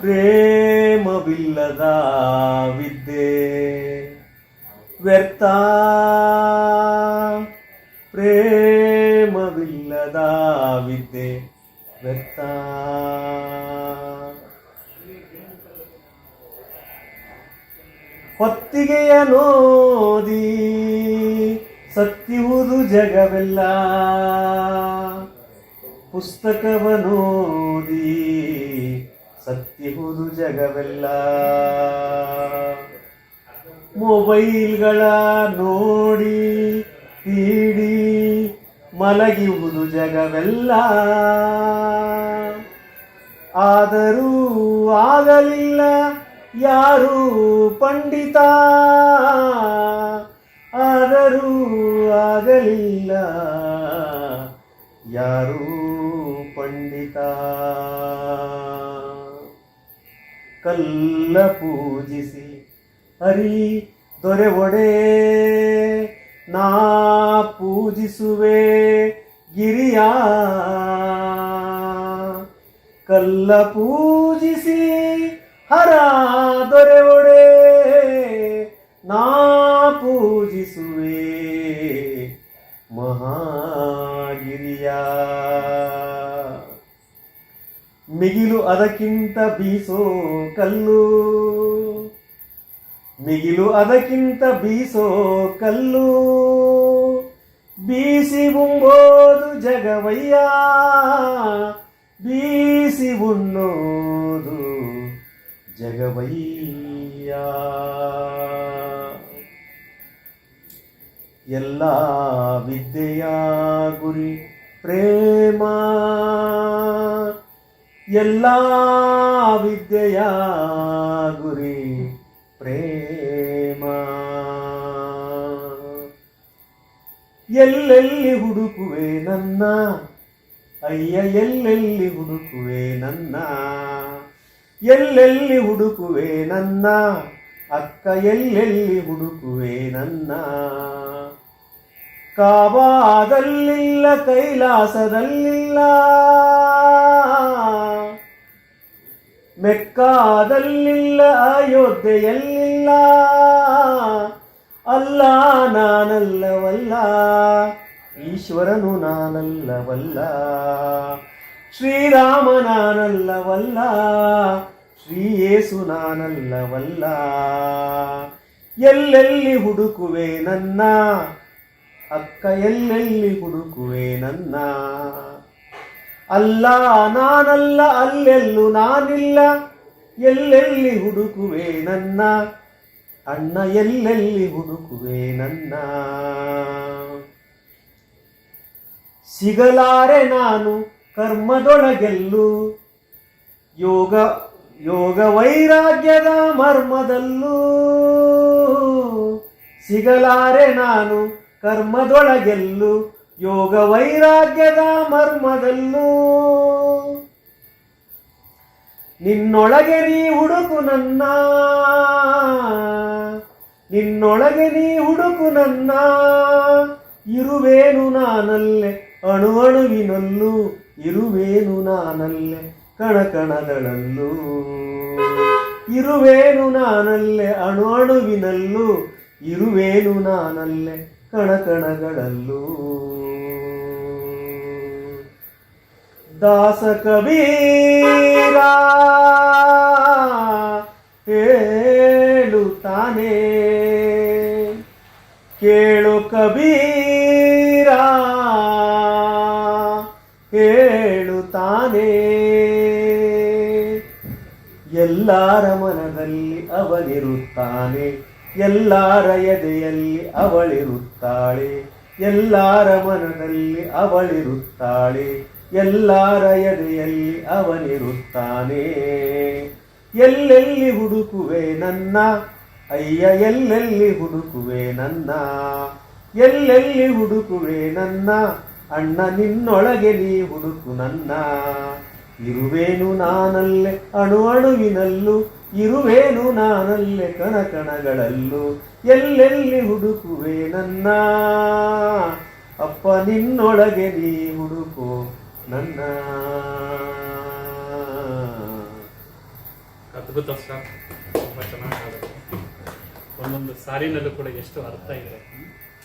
ಪ್ರೇಮವಿಲ್ಲದ ವಿದ್ಯೆ ವ್ಯರ್ಥ. ಪ್ರೇಮವಿಲ್ಲದ ವಿದ್ಯೆ ವ್ಯರ್ಥ. ಹೊತ್ತಿಗೆಯ ನೋದಿ ಸತ್ಯುವುದು ಜಗವೆಲ್ಲ. ಪುಸ್ತಕವನೋದಿ ಸತ್ಯುವುದು ಜಗವೆಲ್ಲ. ಮೊಬೈಲ್ಗಳ ನೋಡಿ ತೀಡಿ ಮಲಗಿಯುವುದು ಜಗವೆಲ್ಲ. ಆದರೂ ಆಗಲಿಲ್ಲ ಯಾರು ಪಂಡಿತ. ಆದರೂ ಆಗಲಿಲ್ಲ ಯಾರು ಪಂಡಿತ. ಕಲ್ಲ ಪೂಜಿಸಿ ಹರಿ ದೊರೆ ಒಡೆ ನಾ ಪೂಜಿಸುವೆ ಗಿರಿಯ. ಕಲ್ಲ ಪೂಜಿಸಿ ಹರ ದೊರೆ ಮಿಗಿಲು ಅದಕ್ಕಿಂತ ಬೀಸೋ ಕಲ್ಲು ಮಿಗಿಲು ಅದಕ್ಕಿಂತ ಬೀಸೋ ಕಲ್ಲು ಬೀಸಿ ಉಂಬೋದು ಜಗವಯ್ಯ ಬೀಸಿ ಉಣ್ಣೋದು ಜಗವಯ್ಯ ಎಲ್ಲ ವಿದ್ಯೆಯ ಗುರಿ ಪ್ರೇಮ ಎಲ್ಲ ವಿದ್ಯೆಯ ಗುರಿ ಪ್ರೇಮ. ಎಲ್ಲೆಲ್ಲಿ ಹುಡುಕುವೆ ನನ್ನ? ಅಯ್ಯ, ಎಲ್ಲೆಲ್ಲಿ ಹುಡುಕುವೆ ನನ್ನ? ಎಲ್ಲೆಲ್ಲಿ ಹುಡುಕುವೆ ನನ್ನ? ಅಕ್ಕ, ಎಲ್ಲೆಲ್ಲಿ ಹುಡುಕುವೆ ನನ್ನ? ಕಾವಾದಲ್ಲಿಲ್ಲ ಕೈಲಾಸದಲ್ಲಿಲ್ಲ. ಮೆಕ್ಕಾದಲ್ಲಿಲ್ಲ, ಅಯೋಧ್ಯೆಯಲ್ಲಿಲ್ಲ. ಅಲ್ಲ, ನಾನಲ್ಲವಲ್ಲ. ಈಶ್ವರನು ನಾನಲ್ಲವಲ್ಲ. ಶ್ರೀರಾಮ ನಾನಲ್ಲವಲ್ಲ. ಶ್ರೀಯೇಸು ನಾನಲ್ಲವಲ್ಲ. ಎಲ್ಲೆಲ್ಲಿ ಹುಡುಕುವೆ ನನ್ನ ಅಕ್ಕ ಎಲ್ಲೆಲ್ಲಿ ಹುಡುಕುವೆ ನನ್ನ? ಅಲ್ಲ, ನಾನಲ್ಲ, ಅಲ್ಲೆಲ್ಲೂ ನಾನಿಲ್ಲ. ಎಲ್ಲೆಲ್ಲಿ ಹುಡುಕುವೆ ನನ್ನ? ಅಣ್ಣ ಎಲ್ಲೆಲ್ಲಿ ಹುಡುಕುವೆ ನನ್ನ? ಸಿಗಲಾರೆ ನಾನು ಕರ್ಮದೊಳಗೆಲ್ಲು. ಯೋಗ ಯೋಗ ವೈರಾಗ್ಯದ ಮರ್ಮದಲ್ಲೂ. ಸಿಗಲಾರೆ ನಾನು ಕರ್ಮದೊಳಗೆಲ್ಲು, ಯೋಗ ವೈರಾಗ್ಯದ ಮರ್ಮದಲ್ಲೂ. ನಿನ್ನೊಳಗೆ ನೀ ಹುಡುಕು ನನ್ನ, ನಿನ್ನೊಳಗೆ ನೀ ಹುಡುಕು ನನ್ನ. ಇರುವೇನು ನಾನಲ್ಲೆ, ಅಣು ಅಣುವಿನಲ್ಲೂ, ಇರುವೇನು ನಾನಲ್ಲೆ ಕಣಕಣದಳಲ್ಲೂ ಇರುವೇನು ನಾನಲ್ಲೆ, ಅಣು ಅಣುವಿನಲ್ಲೂ, ಇರುವೇನು ನಾನಲ್ಲೇ ಕಣಕಣಗಳಲ್ಲೂ. ದಾಸ ಕಬೀರ ಹೇಳುತ್ತಾನೆ. ಕೇಳು ಕಬೀರ ಹೇಳುತ್ತಾನೆ. ಎಲ್ಲರ ಮನದಲ್ಲಿ ಅವನಿರುತ್ತಾನೆ. ಎಲ್ಲಾರ ಎದೆಯಲ್ಲಿ ಅವಳಿರುತ್ತಾಳೆ, ಎಲ್ಲಾರ ಮನದಲ್ಲಿ ಅವಳಿರುತ್ತಾಳೆ, ಎಲ್ಲಾರ ಎದೆಯಲ್ಲಿ ಅವನಿರುತ್ತಾನೆ. ಎಲ್ಲೆಲ್ಲಿ ಹುಡುಕುವೆ ನನ್ನ? ಅಯ್ಯ, ಎಲ್ಲೆಲ್ಲಿ ಹುಡುಕುವೆ ನನ್ನ? ಎಲ್ಲೆಲ್ಲಿ ಹುಡುಕುವೆ ನನ್ನ? ಅಣ್ಣ, ನಿನ್ನೊಳಗೆ ನೀ ಹುಡುಕು ನನ್ನ. ಇರುವೇನು ನಾನಲ್ಲೇ, ಅಣು ಅಣುವಿನಲ್ಲೂ ಇರುವೇನು ನಾನಲ್ಲೇ ಕಣಕಣಗಳಲ್ಲೂ? ಎಲ್ಲೆಲ್ಲಿ ಹುಡುಕುವೆ ನನ್ನ? ಅಪ್ಪ, ನಿನ್ನೊಳಗೆ ನೀ ಹುಡುಕೋ ನನ್ನ. ಅದ್ಭುತ ಸರ್. ತುಂಬ ಚೆನ್ನಾಗಿ ಒಂದೊಂದು ಸಾರಿನಲ್ಲೂ ಕೂಡ ಎಷ್ಟು ಅರ್ಥ ಇದೆ.